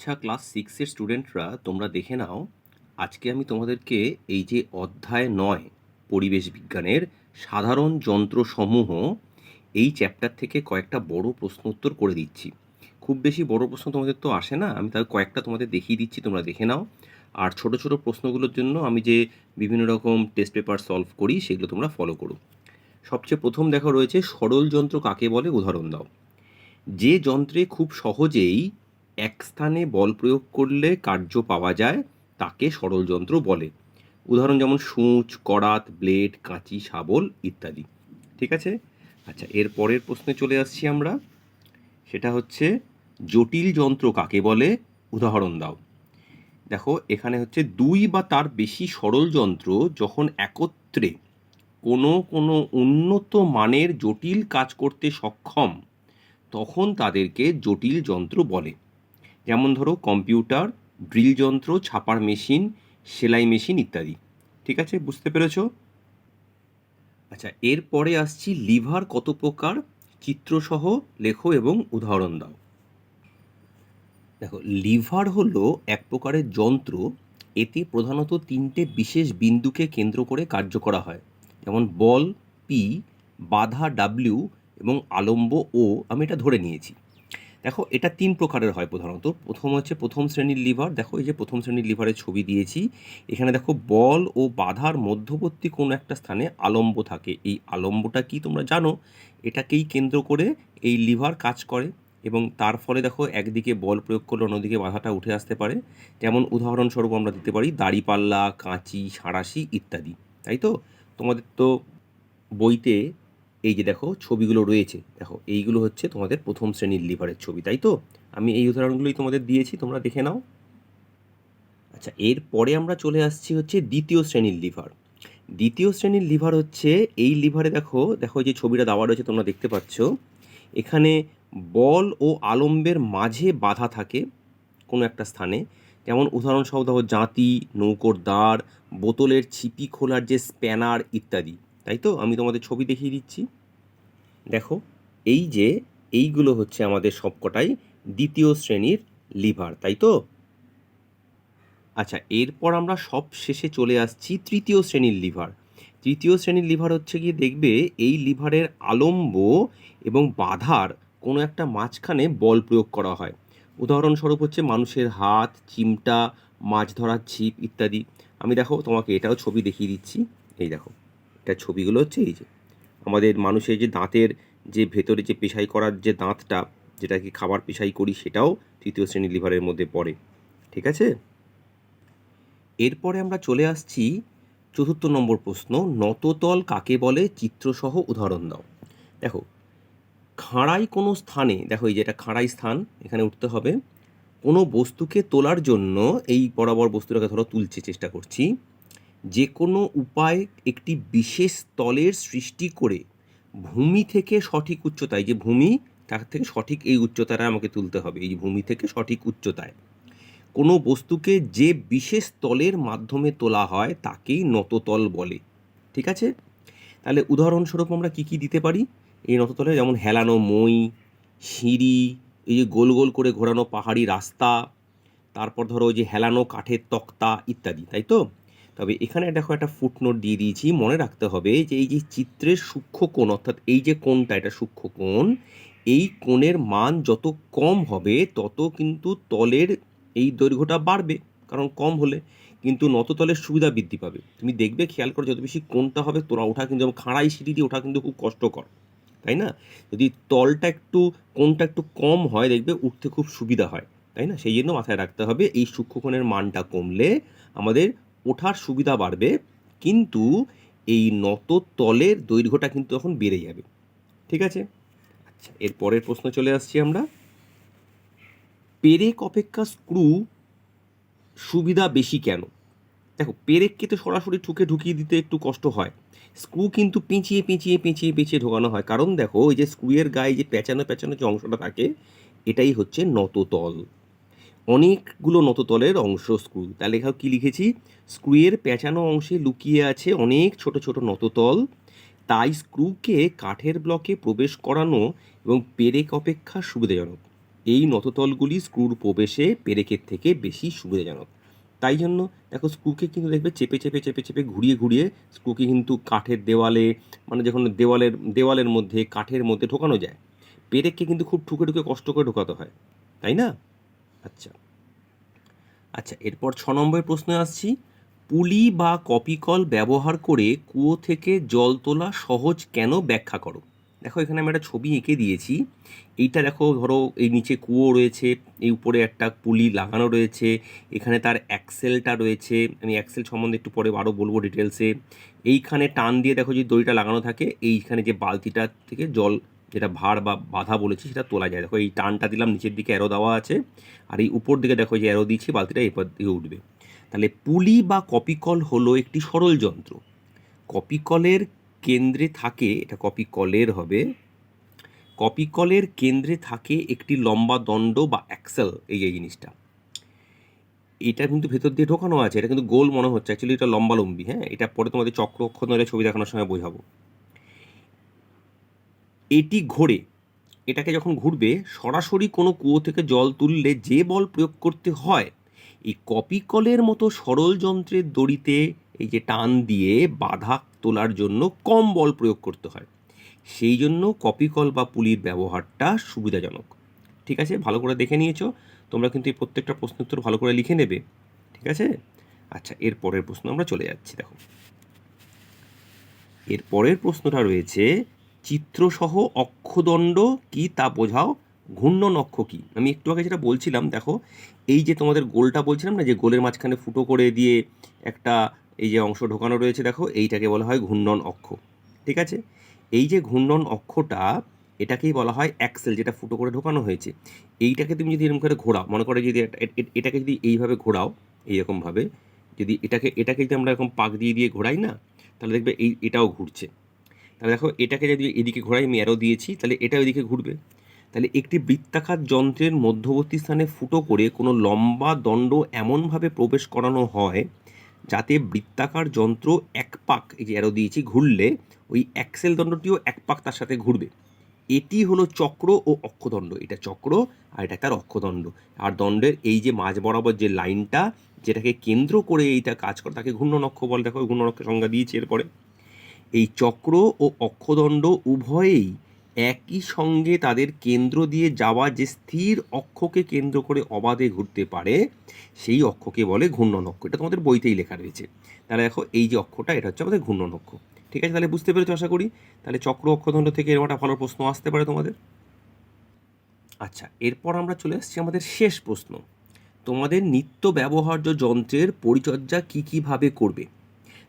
আচ্ছা ক্লাস সিক্সের স্টুডেন্টরা তোমরা দেখে নাও, আজকে আমি তোমাদেরকে এই যে অধ্যায় নয়, পরিবেশ বিজ্ঞানের সাধারণ যন্ত্রসমূহ, এই চ্যাপ্টার থেকে কয়েকটা বড় প্রশ্ন উত্তর করে দিচ্ছি। খুব বেশি বড় প্রশ্ন তোমাদের তো আসে না, আমি তার কয়েকটা তোমাদের দেখিয়ে দিচ্ছি, তোমরা দেখে নাও। আর ছোট ছোট প্রশ্নগুলোর জন্য আমি যে বিভিন্ন রকম টেস্ট পেপার সলভ করি, সেগুলো তোমরা ফলো করো। সবচেয়ে প্রথম দেখা রয়েছে, সরল যন্ত্র কাকে বলে? উদাহরণ দাও। যে যন্ত্রে খুব সহজেই এক স্থানে বল প্রয়োগ করলে কার্য পাওয়া যায়, তাকে সরল যন্ত্র বলে। উদাহরণ যেমন সূচ, করাত, ব্লেড, কাঁচি, শাবল ইত্যাদি। ঠিক আছে? আচ্ছা এর পরের প্রশ্নে চলে আসছি আমরা। সেটা হচ্ছে, জটিল যন্ত্র কাকে বলে? উদাহরণ দাও। দেখো, এখানে হচ্ছে দুই বা তার বেশি সরল যন্ত্র যখন একত্রে কোনো কোনো উন্নত মানের জটিল কাজ করতে সক্ষম, তখন তাদেরকে জটিল যন্ত্র বলে। যেমন ধরো কম্পিউটার, ড্রিল যন্ত্র, ছাপার মেশিন, সেলাই মেশিন ইত্যাদি। ঠিক আছে? বুঝতে পেরেছ? আচ্ছা এরপরে আসছি লিভার কত প্রকার? চিত্রসহ, লেখো এবং উদাহরণ দাও। দেখো, লিভার হলো এক প্রকারের যন্ত্র। এতে প্রধানত তিনটে বিশেষ বিন্দুকে কেন্দ্র করে কার্য করা হয়। যেমন বল, পি, বাধা, ডাব্লিউ এবং আলম্ব, ও আমি এটা ধরে নিয়েছি। দেখো, এটা তিন প্রকারের হয় প্রধানত। প্রথম হচ্ছে প্রথম শ্রেণির লিভার। দেখো, এই যে প্রথম শ্রেণির লিভারের ছবি দিয়েছি। এখানে দেখো, বল ও বাধার মধ্যবর্তী কোনো একটা স্থানে আলম্ব থাকে। এই আলম্বটা কি তোমরা জানো? এটাকেই কেন্দ্র করে এই লিভার কাজ করে এবং তার ফলে দেখো, একদিকে বল প্রয়োগ করলে অন্যদিকে বাধাটা উঠে আসতে পারে। যেমন উদাহরণস্বরূপ আমরা দিতে পারি, দাড়িপাল্লা, কাঁচি, সাঁড়াশি ইত্যাদি। তাই তো? তোমাদের তো বইতে এই যে দেখো ছবিগুলো রয়েছে, দেখো এইগুলো হচ্ছে তোমাদের প্রথম শ্রেণির লিভারের ছবি, তাই তো? আমি এই উদাহরণগুলোই তোমাদের দিয়েছি, তোমরা দেখে নাও। আচ্ছা এরপরে আমরা চলে আসছি হচ্ছে দ্বিতীয় শ্রেণির লিভার দ্বিতীয় শ্রেণির লিভার হচ্ছে, এই লিভারে দেখো দেখো যে ছবিটা দেওয়া রয়েছে, তোমরা দেখতে পাচ্ছ। এখানে বল ও আলম্বের মাঝে বাধা থাকে কোনো একটা স্থানে। যেমন উদাহরণসহ দেখো জাঁতি, নৌকোর দাঁড় বোতলের ছিপি খোলার যে স্প্যানার ইত্যাদি। তাই তো? আমি তোমাদের ছবি দেখিয়ে দিচ্ছি। দেখো, এই যে এইগুলো হচ্ছে আমাদের সবকটাই দ্বিতীয় শ্রেণির লিভার, তাই তো? আচ্ছা এরপর আমরা সব শেষে চলে আসছি তৃতীয় শ্রেণির লিভার। তৃতীয় শ্রেণির লিভার হচ্ছে গিয়ে দেখবে এই লিভারের আলম্ব এবং বাধার কোনো একটা মাঝখানে বল প্রয়োগ করা হয়। উদাহরণস্বরূপ হচ্ছে মানুষের হাত, চিমটা, মাছ ধরার ছিপ ইত্যাদি। আমি দেখো তোমাকে এটাও ছবি দেখিয়ে দিচ্ছি। এই দেখো। এটা ছবিগুলো হচ্ছে এই যে, আমাদের মানুষের যে দাঁতের যে ভেতরে যে পেশাই করার যে দাঁতটা, যেটাকে খাবার পেশাই করি সেটাও তৃতীয় শ্রেণির লিভারের মধ্যে পড়ে, ঠিক আছে? এরপরে আমরা চলে আসছি চতুর্থ নম্বর প্রশ্ন, নততল কাকে বলে? চিত্রসহ উদাহরণ দাও। দেখো, খাঁড়াই কোনো স্থানে, দেখো এই যে এটা খাঁড়াই স্থান, এখানে উঠতে হবে, কোনো বস্তুকে তোলার জন্য এই বরাবর বস্তুটাকে ধরো তুলছে, চেষ্টা করছি যে কোনো উপায় একটি বিশেষ তলের সৃষ্টি করে ভূমি থেকে সঠিক উচ্চতায়, যে ভূমি তার থেকে সঠিক এই উচ্চতাটা আমাকে তুলতে হবে, এই ভূমি থেকে সঠিক উচ্চতায়। কোনো বস্তুকে যে বিশেষ তলের মাধ্যমে তোলা হয় তাকেই নততল বলে, ঠিক আছে? তাহলে উদাহরণস্বরূপ আমরা কি কি দিতে পারি? এই নততলে যেমন হেলানো মই, সিঁড়ি, এই যে গোল গোল করে ঘোরানো পাহাড়ি রাস্তা, তারপর ধরো ওই যে হেলানো কাঠের তক্তা ইত্যাদি, তাই তো? তবে এখানে দেখো একটা ফুটনোট দিয়ে দিয়েছি। মনে রাখতে হবে যে এই যে চিত্রের সূক্ষ্ম কোণ, অর্থাৎ এই যে কোণটা, এটা সূক্ষ্ম কোণ, এই কোণের মান যত কম হবে, তত কিন্তু তলের এই দৈর্ঘ্যটা বাড়বে, কারণ কম হলে কিন্তু নততলের সুবিধা বৃদ্ধি পাবে। তুমি দেখবে, খেয়াল করো, যত বেশি কোণটা হবে, তোরা ওঠা কিন্তু, যেমন খাড়াই সিঁড়ি দিয়ে ওঠা কিন্তু খুব কষ্টকর, তাই না? যদি তলটা একটু, কোণটা একটু কম হয়, দেখবে উঠতে খুব সুবিধা হয়, তাই না? সেই জন্য মাথায় রাখতে হবে, এই সূক্ষ্মকোণের মানটা কমলে আমাদের ওঠার সুবিধা বাড়বে, কিন্তু এই নত তলের দৈর্ঘ্যটা কিন্তু তখন বেড়ে যাবে। ঠিক আছে? আচ্ছা এর পরের প্রশ্ন চলে আসছি আমরা। পেরেক অপেক্ষা স্ক্রু সুবিধা বেশি কেন? দেখো, পেরেককে তো সরাসরি ঠুকে ঢুকিয়ে দিতে একটু কষ্ট হয়। স্ক্রু কিন্তু পেঁচিয়ে পেঁচিয়ে পেঁচিয়ে পেঁচিয়ে ঢোকানো হয়। কারণ দেখো, ওই যে স্ক্রুয়ের গায়ে যে পেঁচানো পেঁচানো যে অংশটা থাকে, এটাই হচ্ছে নততল। অনেকগুলো নততলের অংশ স্ক্রু তাহলে এখানে কী লিখেছি? স্ক্রুয়ের পেঁচানো অংশে লুকিয়ে আছে অনেক ছোট ছোট নততল। তাই স্ক্রুকে কাঠের ব্লকে প্রবেশ করানো এবং পেরেক অপেক্ষা সুবিধাজনক। এই নততলগুলি স্ক্রুর প্রবেশে পেরেকের থেকে বেশি সুবিধাজনক। তাই জন্য দেখো স্ক্রুকে কিন্তু দেখবে চেপে চেপে চেপে চেপে ঘুরিয়ে ঘুরিয়ে স্ক্রুকে কিন্তু কাঠের দেওয়ালে মানে যখন দেওয়ালের দেওয়ালের মধ্যে, কাঠের মধ্যে ঢোকানো যায়, পেরেককে কিন্তু খুব ঠুকে ঠুকে কষ্ট করে ঢোকাতে হয়। তাই না? আচ্ছা। আচ্ছা এরপর ছ নম্বরের প্রশ্নে আসছি। পুলি বা কপিকল ব্যবহার করে কুয়ো থেকে জল তোলা সহজ কেন ব্যাখ্যা করো? দেখো, এখানে আমি একটা ছবি এঁকে দিয়েছি। এইটা দেখো, ধরো, এই নিচে কুয়ো রয়েছে, এই উপরে একটা পুলি লাগানো রয়েছে, এখানে তার অ্যাক্সেলটা রয়েছে। আমি অ্যাক্সেল সম্বন্ধে একটু পরে আরও বলব ডিটেলসে এইখানে টান দিয়ে দেখো যে দড়িটা লাগানো থাকে, এইখানে যে বালতিটা থেকে জল যেটা ভার বা বাধা বলেছি সেটা তোলা যায়। দেখো এই টানটা দিলাম, নিচের দিকে অ্যারো দেওয়া আছে আর এই উপর দিকে দেখো যে অ্যারো দিচ্ছি বালতিটা এরপর দিকে উঠবে। তাহলে পুলি বা কপিকল হলো একটি সরল যন্ত্র। কপিকলের কেন্দ্রে থাকে, এটা কপিকলের হবে, কপিকলের কেন্দ্রে থাকে একটি লম্বা দণ্ড বা অ্যাক্সেল এই যে জিনিসটা। এটা কিন্তু ভেতর দিয়ে ঢোকানো আছে, এটা কিন্তু গোল মনে হচ্ছে। অ্যাকচুয়ালি এটা লম্বা লম্বি হ্যাঁ? এটা পরে তোমাদের চক্র অক্ষর ছবি দেখানোর সময় বোঝাবো। এটি ঘোরে। এটাকে যখন ঘুরবে, সরাসরি কোনো কুয়ো থেকে জল তুললে যে বল প্রয়োগ করতে হয়, এই কপিকলের মতো সরল যন্ত্রের দড়িতে এই যে টান দিয়ে বাধা তোলার জন্য কম বল প্রয়োগ করতে হয়। সেই জন্য কপিকল বা পুলির ব্যবহারটা সুবিধাজনক। ঠিক আছে? ভালো করে দেখে নিয়েছো? তোমরা কিন্তু এই প্রত্যেকটা প্রশ্ন উত্তর ভালো করে লিখে নেবে। ঠিক আছে? আচ্ছা এর পরের প্রশ্ন আমরা চলে যাচ্ছি, দেখো। এর পরের প্রশ্নটা রয়েছে চিত্রসহ অক্ষদণ্ড কি তা বোঝাও? ঘূর্ণন অক্ষ কি? আমি একটু আগে যেটা বলছিলাম, দেখো, এই যে তোমাদের গোলটা বলছিলাম না, যে গোলের মাঝখানে ফুটো করে দিয়ে একটা এই যে অংশ ঢোকানো রয়েছে, দেখো, এইটাকে বলা হয় ঘূর্ণন অক্ষ ঠিক আছে? এই যে ঘূর্ণন অক্ষটা এটাকেই বলা হয় অ্যাক্সেল, যেটা ফুটো করে ঢোকানো হয়েছে। এইটাকে তুমি যদি এরকম করে ঘোরাও, মনে করে যদি এটাকে যদি এইভাবে ঘোরাও, এইরকমভাবে, যদি এটাকে এটাকে যদি আমরা এরকম পাক দিয়ে দিয়ে ঘোরাই না, তাহলে দেখবে এই, এটাও ঘুরছে। তাহলে দেখো, এটাকে যদি এদিকে ঘোরাই আমি অ্যারো দিয়েছি, তাহলে এটা ওইদিকে ঘুরবে। তাহলে একটি বৃত্তাকার যন্ত্রের মধ্যবর্তী স্থানে ফুটো করে কোনো লম্বা দণ্ড এমনভাবে প্রবেশ করানো হয়, যাতে বৃত্তাকার যন্ত্র এক পাক, এই যে অ্যারো দিয়েছি, ঘুরলে ওই অ্যাক্সেল দণ্ডটিও এক পাক তার সাথে ঘুরবে। এটি হলো চক্র ও অক্ষদণ্ড। এটা চক্র আর এটা তার অক্ষদণ্ড। আর দণ্ডের এই যে মাঝ বরাবর যে লাইনটা, যেটাকে কেন্দ্র করে এইটা কাজ করে, তাকে ঘূর্ণন অক্ষ বলে দেখো ঘূর্ণন অক্ষের সংজ্ঞা দিয়েছি এরপরে। এই চক্র ও অক্ষদণ্ড উভয়েই একই সঙ্গে তাদের কেন্দ্র দিয়ে যাওয়া যে স্থির অক্ষকে কেন্দ্র করে অবাধে ঘুরতে পারে, সেই অক্ষকে বলে ঘূর্ণন অক্ষ। এটা তোমাদের বইতেই লেখা রয়েছে। তাহলে দেখো, এই যে অক্ষটা, এটা হচ্ছে আমাদের ঘূর্ণন অক্ষ। ঠিক আছে? তাহলে বুঝতে পেরেছ আশা করি? তাহলে চক্র, অক্ষদণ্ড থেকে এরকম একটা ভালো প্রশ্ন আসতে পারে তোমাদের? আচ্ছা এরপর আমরা চলে আসছি আমাদের শেষ প্রশ্ন। তোমাদের নিত্য ব্যবহার্য যন্ত্রের পরিচর্যা কী কীভাবে করবে?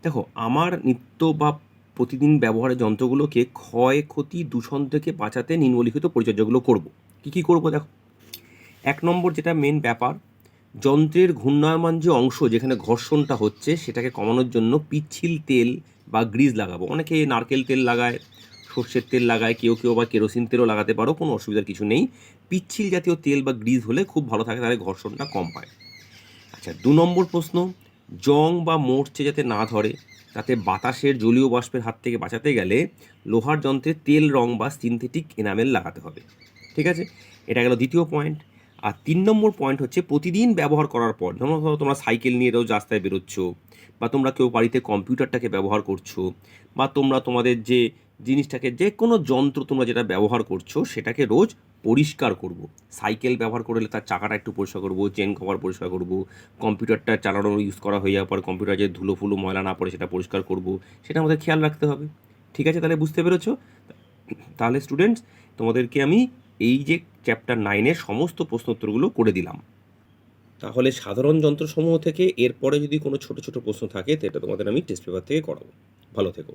দেখো, আমার নিত্য বা প্রতিদিন ব্যবহারের যন্ত্রগুলোকে ক্ষয়ক্ষতি দূষণ থেকে বাঁচাতে নিম্নলিখিত পরিচর্যাগুলো করব। কী কী করব দেখো? এক নম্বর যেটা মেন ব্যাপার, যন্ত্রের ঘূর্ণায়মান যে অংশ যেখানে ঘর্ষণটা হচ্ছে, সেটাকে কমানোর জন্য পিচ্ছিল তেল বা গ্রিজ লাগাবো। অনেকে নারকেল তেল লাগায়, সর্ষের তেল লাগায়, কেউ কেউ বা কেরোসিন তেলও লাগাতে পারো, কোনো অসুবিধার কিছু নেই। পিচ্ছিল জাতীয় তেল বা গ্রিজ হলে খুব ভালো থাকে, তাহলে ঘর্ষণটা কম পায়। আচ্ছা দু নম্বর প্রশ্ন, জং বা মোর্চে যাতে না ধরে তাতে বাতাসের জলীয় বাষ্পের হাত থেকে বাঁচাতে গেলে লোহার যন্ত্রে তেল, রং বা সিনথেটিক এনামেল লাগাতে হবে। ঠিক আছে? এটা গেল দ্বিতীয় পয়েন্ট আর তিন নম্বর পয়েন্ট হচ্ছে প্রতিদিন ব্যবহার করার পর, যেমন ধরো তোমরা সাইকেল নিয়ে রোজ রাস্তায় বেরোচ্ছ, বা তোমরা কেউ বাড়িতে কম্পিউটারটাকে ব্যবহার করছ, বা তোমরা তোমাদের যে জিনিসটাকে, যে কোনো যন্ত্র তোমরা যেটা ব্যবহার করছ, সেটাকে রোজ পরিষ্কার করব। সাইকেল ব্যবহার করলে তার চাকাটা একটু পরিষ্কার করব, চেন কভার পরিষ্কার করব, কম্পিউটারটা চালানো ইউজ করা হয়ে যাওয়ার পর কম্পিউটার যে ধুলো ফুলো ময়লা না পড়ে সেটা পরিষ্কার করব সেটা আমাদের খেয়াল রাখতে হবে। ঠিক আছে, তাহলে বুঝতে পেরেছ? তাহলে স্টুডেন্টস তোমাদেরকে আমি এই যে চ্যাপ্টার নাইনের সমস্ত প্রশ্নোত্তরগুলো করে দিলাম। তাহলে সাধারণ যন্ত্রসমূহ থেকে এরপরে যদি কোনো ছোট ছোট প্রশ্ন থাকে তো এটা তোমাদের আমি টেস্ট পেপার থেকে করাবো। ভালো থেকো।